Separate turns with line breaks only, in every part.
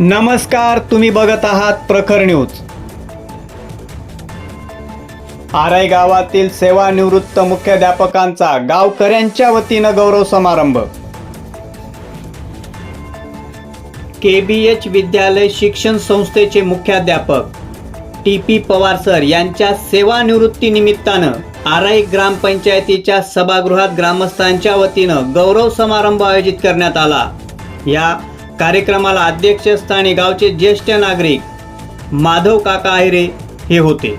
नमस्कार तुम्ही बघत आहात प्रखर न्यूज. आराई गावातील सेवानिवृत्त मुख्याध्यापकांचा गावकऱ्यांच्या वतीनं गौरव समारंभ. के बी एच विद्यालय शिक्षण संस्थेचे मुख्याध्यापक टी पी पवार सर यांच्या सेवानिवृत्तीनिमित्तानं आराई ग्रामपंचायतीच्या सभागृहात ग्रामस्थांच्या वतीनं गौरव समारंभ आयोजित करण्यात आला. या कार्यक्रमाला अध्यक्षस्थानी गावचे ज्येष्ठ नागरिक माधव काका आहिरे हे होते.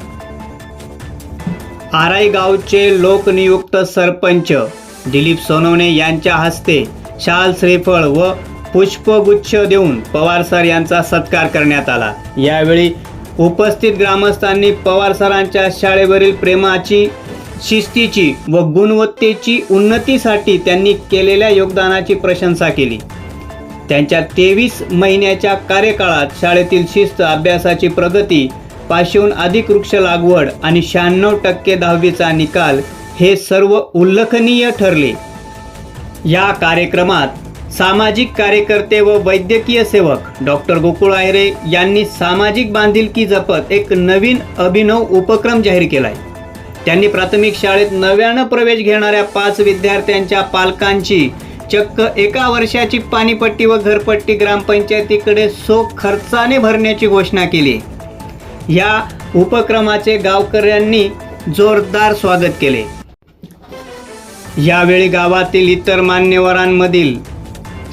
आराई गावचे लोकनियुक्त सरपंच दिलीप सोनवणे यांच्या हस्ते शाल श्रीफळ व पुष्पगुच्छ देऊन पवार सर यांचा सत्कार करण्यात आला. यावेळी उपस्थित ग्रामस्थांनी पवार सरांच्या शाळेवरील प्रेमाची शिस्तीची व गुणवत्तेची उन्नतीसाठी त्यांनी केलेल्या योगदानाची प्रशंसा केली. त्यांच्या तेवीस महिन्याच्या कार्यकाळात शाळेतील शिस्त अभ्यासाची प्रगती पाचशेहून अधिक वृक्ष लागवड आणि शहाण्णव टक्के दहावीचा निकाल हे सर्व उल्लेखनीय ठरले. या कार्यक्रमात सामाजिक कार्यकर्ते व वैद्यकीय सेवक डॉक्टर गोकुळ आहिरे यांनी सामाजिक बांधिलकी जपत एक नवीन अभिनव उपक्रम जाहीर केला आहे त्यांनी प्राथमिक शाळेत नव्यानं प्रवेश घेणाऱ्या पाच विद्यार्थ्यांच्या पालकांची चक्क एका वर्षाची पाणीपट्टी व घरपट्टी ग्रामपंचायतीकडे सो खर्चाने भरण्याची घोषणा केली. या उपक्रमाचे गावकऱ्यांनी जोरदार स्वागत केले. यावेळी गावातील इतर मान्यवरांमधील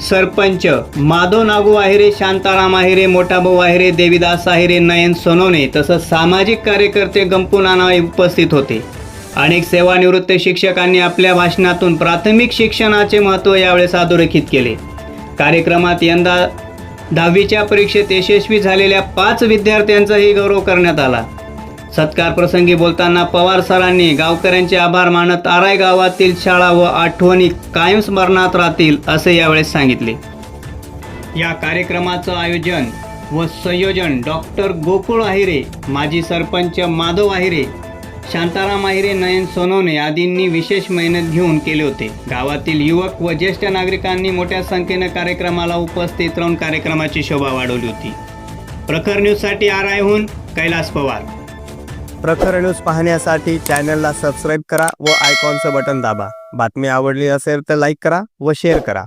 सरपंच माधव नागू आहिरे शांताराम आहिरे मोठाभाऊ आहिरे देवीदास आहिरे नयन सोनोने तसंच सामाजिक कार्यकर्ते गंपू नाना उपस्थित होते. अनेक सेवानिवृत्त शिक्षकांनी आपल्या भाषणातून प्राथमिक शिक्षणाचे महत्त्व यावेळेस अधोरेखित केले. कार्यक्रमात यंदा दहावीच्या परीक्षेत यशस्वी झालेल्या पाच विद्यार्थ्यांचाही गौरव करण्यात आला. सत्कार प्रसंगी बोलताना पवार सरांनी गावकऱ्यांचे आभार मानत आराय गावातील शाळा व आठवणी कायम स्मरणात राहतील असे यावेळेस सांगितले. या कार्यक्रमाचं आयोजन व संयोजन डॉक्टर गोकुळ आहिरे माजी सरपंच माधव आहिरे शांताराम आहिरे नयन सोनवणे आदींनी विशेष मेहनत घेऊन केले होते. गावातील युवक व ज्येष्ठ नागरिकांनी मोठ्या संख्येनं कार्यक्रमाला उपस्थित राहून कार्यक्रमाची शोभा वाढवली होती. प्रखर न्यूजसाठी आर आयहून कैलास पवार.
प्रखर न्यूज पाहण्यासाठी चॅनलला सबस्क्राईब करा व आयकॉनचं बटन दाबा. बातमी आवडली असेल तर लाईक करा व शेअर करा.